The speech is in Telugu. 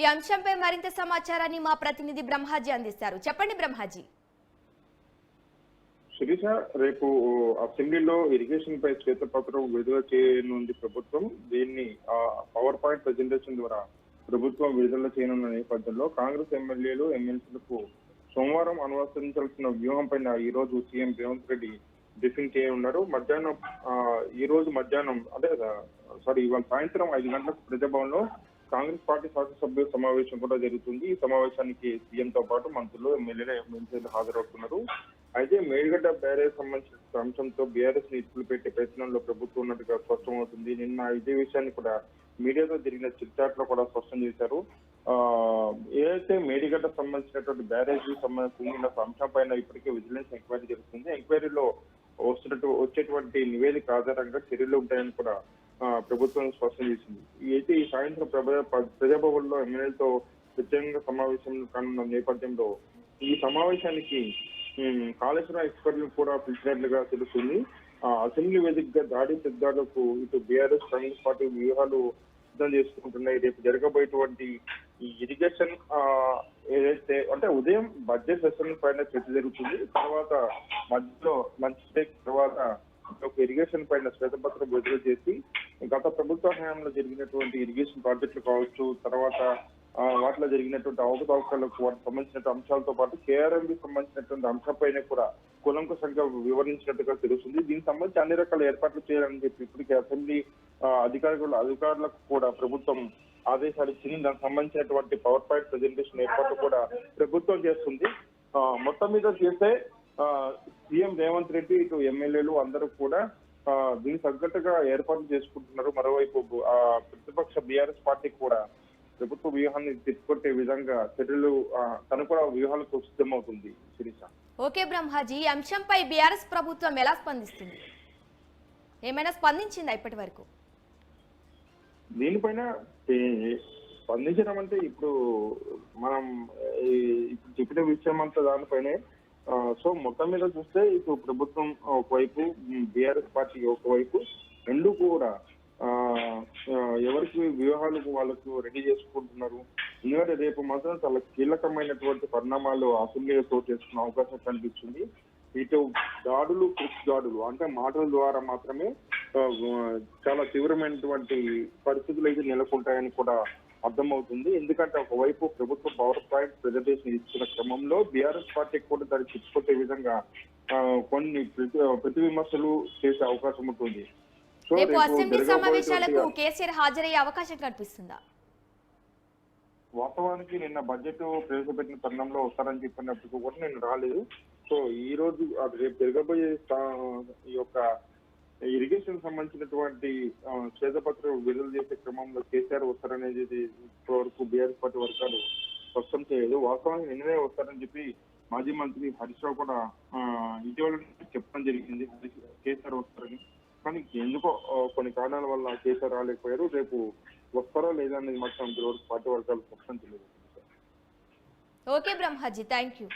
ఈ అంశంపై మరింత సమాచారాన్ని మా ప్రతినిధి బ్రహ్మాజీ అందిస్తారు. చెప్పండి బ్రహ్మాజీ. శిరీష రేపు అసెంబ్లీలో ఇరిగేషన్ పై శ్వేతపత్రం విడుదల చేయనుంది ప్రభుత్వం. దీన్ని పవర్ పాయింట్ ప్రజెంటేషన్ ద్వారా ప్రభుత్వం విడుదల చేయనున్న నేపథ్యంలో కాంగ్రెస్ ఎమ్మెల్యేలు ఎమ్మెల్సీలకు సోమవారం అనుసరించాల్సిన వ్యూహం పైన ఈ రోజు సీఎం రేవంత్ రెడ్డి బ్రీఫింగ్ చేయనున్నారు మధ్యాహ్నం ఈ రోజు మధ్యాహ్నం అదే సారీ ఇవాళ సాయంత్రం ఐదు గంటలకు ప్రజాభవన్లో కాంగ్రెస్ పార్టీ శాసనసభ్యుల సమావేశం కూడా జరుగుతుంది. ఈ సమావేశానికి సీఎం తో పాటు మంత్రులు ఎమ్మెల్యేలు ఎమ్మెల్సీలు హాజరవుతున్నారు. అయితే మేడిగడ్డ బ్యారేజ్ సంబంధించిన అంశంతో బీఆర్ఎస్ని ఇట్లు పెట్టే ప్రయత్నంలో ప్రభుత్వం ఉన్నట్టుగా స్పష్టమవుతుంది. నిన్న ఇదే విషయాన్ని కూడా మీడియాతో జరిగిన చిట్చాట్లో కూడా స్పష్టం చేశారు. ఏదైతే మేడిగడ్డ సంబంధించినటువంటి బ్యారేజ్ సంబంధించిన అంశం పైన ఇప్పటికే విజిలెన్స్ ఎంక్వైరీ జరుగుతుంది. ఎంక్వైరీలో వస్తున్నట్టు వచ్చేటువంటి నివేదిక ఆధారంగా చర్యలు ఉంటాయని కూడా ప్రభుత్వం స్పష్టం చేసింది. ఈ అయితే ఈ సాయంత్రం ప్రభ- ప్రజాభవన్లో ఎమ్మెల్యేలతో ప్రత్యేకంగా సమావేశం కానున్న నేపథ్యంలో ఈ సమావేశానికి ఉమ్, కాళేశ్వరం ఎక్స్పర్ట్లు కూడా పిలిచినట్లుగా తెలుస్తుంది. ఆ, అసెంబ్లీ వేదికగా దాడి సిద్ధాలకు ఇటు బీఆర్ఎస్ కాంగ్రెస్ పార్టీ వ్యూహాలు సిద్ధం చేసుకుంటున్నాయి. రేపు జరగబోయేటువంటి ఈ ఇరిగేషన్ ఏదైతే అంటే ఉదయం బడ్జెట్ సెషన్ పైన చర్చ జరుగుతుంది. తర్వాత మధ్యలో లంచ్ బ్రేక్ తర్వాత ఒక ఇరిగేషన్ పైన శ్వేతపత్రం విడుదల చేసి గత ప్రభుత్వ హయాంలో జరిగినటువంటి ఇరిగేషన్ ప్రాజెక్టులు కావచ్చు తర్వాత వాటిలో జరిగినటువంటి అవకతవకలకు వాటికి సంబంధించిన అంశాలతో పాటు కేఆర్ఎంకి సంబంధించినటువంటి అంశంపైన కూడా కులంకుశంగా వివరించినట్టుగా తెలుస్తుంది. దీనికి సంబంధించి అన్ని రకాల ఏర్పాట్లు చేయాలని చెప్పి ఇప్పటికే అసెంబ్లీ అధికారులు అధికారులకు కూడా ప్రభుత్వం ఆదేశాలు ఇచ్చింది. దానికి సంబంధించినటువంటి పవర్ పాయింట్ ప్రజెంటేషన్ ఏర్పాట్లు కూడా ప్రభుత్వం చేస్తుంది. మొత్తం మీద చేస్తే సీఎం రేవంత్ రెడ్డి ఇటు ఎమ్మెల్యేలు అందరూ కూడా దీనికి తగ్గట్టుగా ఏర్పాట్లు చేసుకుంటున్నారు. మరోవైపు ఆ, ప్రతిపక్ష బీఆర్ఎస్ పార్టీ కూడా ప్రభుత్వ వ్యూహాన్ని తిప్పుకొట్టే విధంగా చర్యలు తను కూడా వ్యూహాలకు సిద్ధమవుతుంది శిరీష. ఓకే బ్రహ్మాజీ ఈ అంశంపై బీఆర్ఎస్ ప్రభుత్వం ఎలా స్పందిస్తుంది? ఏమైనా స్పందించిందా ఇప్పటి వరకు? దీనిపైన స్పందించడం అంటే ఇప్పుడు మనం ఇప్పుడు చెప్పిన విషయం అంతా దానిపైనే సో మొత్తం మీద చూస్తే ఇటు ప్రభుత్వం ఒకవైపు బీఆర్ఎస్ పార్టీ ఒకవైపు రెండు కూడా ఎవరికి వ్యూహాలకు వాళ్ళకు రెడీ చేసుకుంటున్నారు. ఎందుకంటే రేపు మాత్రం చాలా కీలకమైనటువంటి పరిణామాలు అసెంబ్లీలో చోటు చేసుకునే అవకాశం కనిపిస్తుంది. ఇటు దాడులు కృషి దాడులు అంటే మాటల ద్వారా మాత్రమే చాలా తీవ్రమైనటువంటి పరిస్థితులు అయితే నెలకొంటాయని కూడా అర్థమవుతుంది. ఎందుకంటే ఒకవైపు ప్రభుత్వ పవర్ పాయింట్ ప్రెజెంటేషన్ ఇచ్చిన క్రమంలో బీఆర్ఎస్ పార్టీకి కూడా దాన్ని చిచ్చుకొట్టే విధంగా కొన్ని ప్రతి విమర్శలు చేసే అవకాశం ఉంటుంది. రేపు అసెంబ్లీ సమావేశాలకు కేసీఆర్ హాజరయ్యే అవకాశం కనిపిస్తుందా? వాస్తవానికి నిన్న బడ్జెట్ ప్రవేశపెట్టిన తరుణంలో వస్తారని చెప్పినప్పుడు కూడా నేను రాలేదు. సో ఈ రోజు అది రేపు జరగబోయే ఈ యొక్క ఇరిగేషన్ సంబంధించినటువంటి ఆ, శ్వేతపత్రం విడుదల చేసే క్రమంలో కేసీఆర్ వస్తారనేది ఇప్పటివరకు బీఆర్ఎస్ పార్టీ వర్గాలు స్పష్టం చేయలేదు. వాస్తవానికి నిన్ననే వస్తారని చెప్పి మాజీ మంత్రి హరీష్ రావు కూడా ఇటీవల చెప్పడం జరిగింది. కేసీఆర్ వస్తారని. కానీ ఎందుకో కొన్ని కారణాల వల్ల కేసీఆర్ రాలేకపోయారు. రేపు వస్తారా లేదా అనేది మాత్రం ఇప్పటివరకు పార్టీ వర్గాలు స్పష్టం చేయలేదు. ఓకే బ్రహ్మాజీ. Thank you.